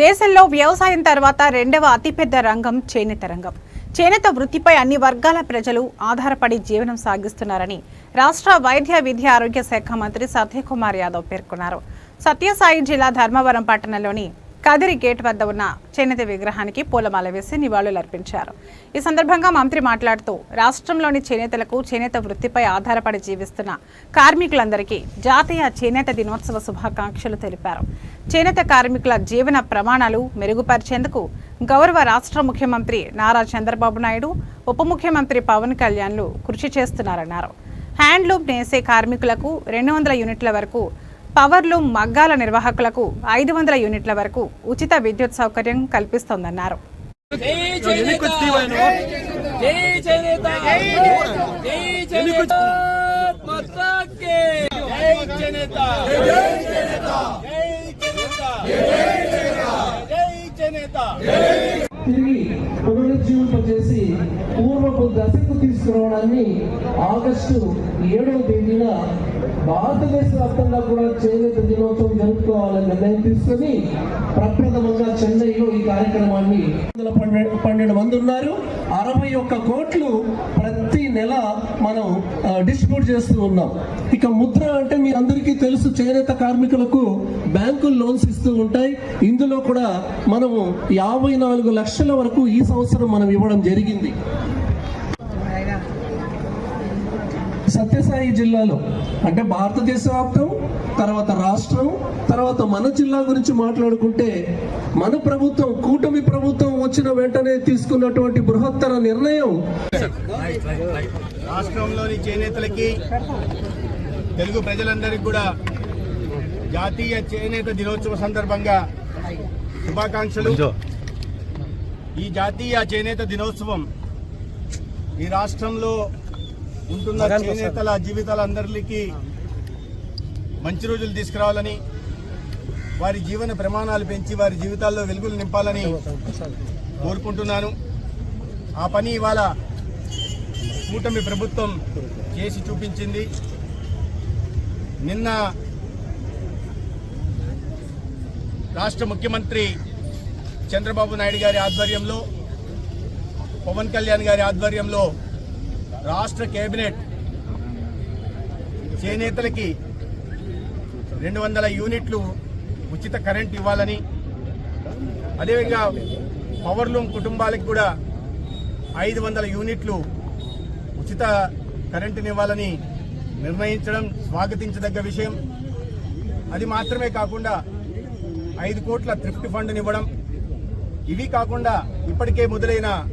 దేశంలో వ్యవసాయం తర్వాత రెండవ అతిపెద్ద రంగం చేనేత రంగం. చేనేత వృత్తిపై అన్ని వర్గాల ప్రజలు ఆధారపడి జీవనం సాగిస్తున్నారని రాష్ట్ర వైద్య విద్య ఆరోగ్య శాఖ మంత్రి సత్యకుమార్ యాదవ్ పేర్కొన్నారు. సత్యసాయి జిల్లా ధర్మవరం పట్టణంలోని కదిరి గేట్ వద్ద ఉన్న చేనేత విగ్రహానికి పూలమాల వేసి నివాళులర్పించారు ఈ సందర్భంగా మంత్రి మాట్లాడుతూ రాష్ట్రంలోని చేనేతలకు చేనేత వృత్తిపై ఆధారపడి జీవిస్తున్న కార్మికులందరికీ జాతీయ చేనేత దినోత్సవ శుభాకాంక్షలు తెలిపారు. చేనేత కార్మికుల జీవన ప్రమాణాలు మెరుగుపరిచేందుకు గౌరవ రాష్ట్ర ముఖ్యమంత్రి నారా చంద్రబాబు నాయుడు ఉప ముఖ్యమంత్రి పవన్ కళ్యాణ్లు కృషి చేస్తున్నారన్నారు. హ్యాండ్లూమ్ నేసే కార్మికులకు రెండు వందల యూనిట్ల వరకు పవర్లూమ్ మగ్గాల నిర్వాహకులకు ఐదు వందల యూనిట్ల వరకు ఉచిత విద్యుత్ సౌకర్యం కల్పిస్తోందన్నారు. తిరిగి పునరుజ్జీవింపజేసి పూర్వపు దశకు తీసుకురావడాన్ని ఆగస్టు ఏడవ తేదీన భారతదేశ వ్యాప్తంగా కూడా చేనేత దినోత్సవం జరుపుకోవాలని నిర్ణయం తీసుకొని ప్రప్రథమంగా చెన్నైలో ఈ కార్యక్రమాన్ని వందల పన్నెండు పన్నెండు మంది ఉన్నారు. అరవై ఒక్క కోట్లు ప్రతి నెల మనం డిస్ట్రిబ్యూట్ చేస్తూ ఉన్నాం. ఇక ముద్ర అంటే మీ అందరికీ తెలుసు చేనేత కార్మికులకు బ్యాంకులు లోన్స్ ఇస్తూ ఉంటాయి. ఇందులో కూడా మనము యాభై నాలుగు లక్షల వరకు ఈ సంవత్సరం మనం ఇవ్వడం జరిగింది. సత్యసాయి జిల్లాలో అంటే భారతదేశ వ్యాప్తం తర్వాత రాష్ట్రం తర్వాత మన జిల్లా గురించి మాట్లాడుకుంటే మన ప్రభుత్వం కూటమి ప్రభుత్వం వచ్చిన వెంటనే తీసుకున్నటువంటి బృహత్తర నిర్ణయం. రాష్ట్రంలోని చేనేతలకి తెలుగు ప్రజలందరికీ కూడా జాతీయ చేనేత దినోత్సవ సందర్భంగా శుభాకాంక్షలు. ఈ జాతీయ చేనేత దినోత్సవం ఈ రాష్ట్రంలో ఉంటున్న చేనేతల జీవితాలందరికీ మంచి రోజులు తీసుకురావాలని వారి జీవన ప్రమాణాలు పెంచి వారి జీవితాల్లో వెలుగులు నింపాలని కోరుకుంటున్నాను. ఆ పని ఇవాళ కూటమి ప్రభుత్వం చేసి చూపించింది. నిన్న రాష్ట్ర ముఖ్యమంత్రి చంద్రబాబు నాయుడు గారి ఆధ్వర్యంలో పవన్ కళ్యాణ్ గారి ఆధ్వర్యంలో రాష్ట్ర కేబినెట్ చేనేతలకి రెండు వందల యూనిట్లు ఉచిత కరెంట్ ఇవ్వాలని అదేవిధంగా పవర్లూమ్ కుటుంబాలకు కూడా ఐదు వందల యూనిట్లు ఉచిత కరెంటుని ఇవ్వాలని నిర్ణయించడం స్వాగతించదగ్గ విషయం. అది మాత్రమే కాకుండా ఐదు కోట్ల థ్రిఫ్ట్ ఫండ్ని ఇవ్వడం. ఇవి కాకుండా ఇప్పటికే మొదలైన